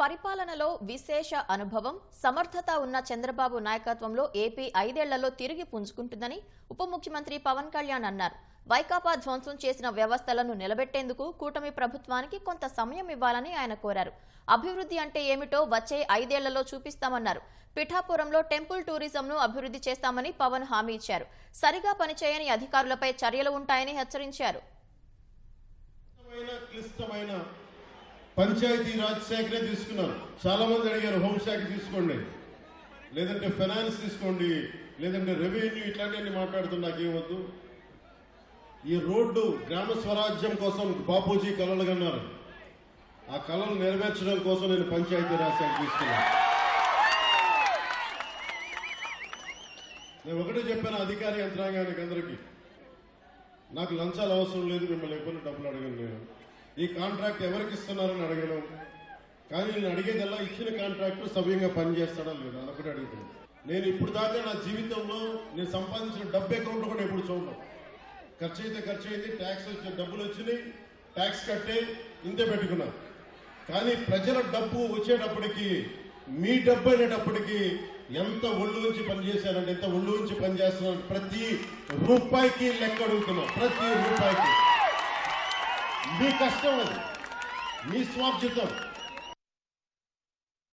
పరిపాలనలో విశేష అనుభవం సమర్థత ఉన్న చంద్రబాబు నాయకత్వంలో ఏపీ ఐదేళ్ళలో తిరిగి పుంజుకుంటుందని ఉప ముఖ్యమంత్రి పవన్ కళ్యాణ్ అన్నారు. వైకాపా ధ్వంసం చేసిన వ్యవస్థలను నిలబెట్టేందుకు కూటమి ప్రభుత్వానికి కొంత సమయం ఇవ్వాలని ఆయన కోరారు. అభివృద్ధి అంటే ఏమిటో వచ్చే ఐదేళ్ళలో చూపిస్తామన్నారు. పిఠాపురంలో టెంపుల్ టూరిజంను అభివృద్ధి చేస్తామని పవన్ హామీ ఇచ్చారు. సరిగా పనిచేయని అధికారులపై చర్యలు ఉంటాయని హెచ్చరించారు. పంచాయతీ రాజ్ శాఖనే తీసుకున్నాను చాలా మంది అడిగారు హోంశాఖ తీసుకోండి. లేదంటే ఫైనాన్స్ తీసుకోండి లేదంటే రెవెన్యూ ఇట్లాంటివన్నీ మాట్లాడుతున్నా నాకేమొద్దు. ఈ రోడ్డు గ్రామ స్వరాజ్యం కోసం బాపూజీ కలలు కన్నారు. ఆ కళలు నెరవేర్చడం కోసం నేను పంచాయతీ రాజ్ శాఖ తీసుకున్నాను. నేను ఒకటే చెప్పాను అధికార యంత్రాంగానికి అందరికీ. నాకు లంచాలు అవసరం లేదు మిమ్మల్ని ఎప్పుడు డబ్బులు అడగను నేను. ఈ కాంట్రాక్ట్ ఎవరికి ఇస్తున్నారని అడగడం. కానీ నేను అడిగేదల్లా ఇచ్చిన కాంట్రాక్టర్ సవ్యంగా పనిచేస్తాడా లేదా? అదొకటి అడుగుతున్నాను నేను ఇప్పుడు దాకా నా జీవితంలో నేను సంపాదించిన డబ్బు అకౌంట్ కూడా ఎప్పుడు చూడను. ఖర్చు అయితే ఖర్చు అయింది ట్యాక్స్ వచ్చిన డబ్బులు వచ్చినాయి ట్యాక్స్ కట్టే ఇంతే పెట్టుకున్నా. కానీ ప్రజల డబ్బు వచ్చేటప్పటికి మీ డబ్బు అనేటప్పటికి ఎంత ఒళ్ళు ఉంచి పనిచేశానంటే ఎంత ఒళ్ళు ఉంచి పనిచేస్తున్నాను ప్రతి రూపాయికి లెక్క అడుగుతున్నాం. ప్రతి రూపాయికి. మీ కష్టం అది మీ స్వార్థితం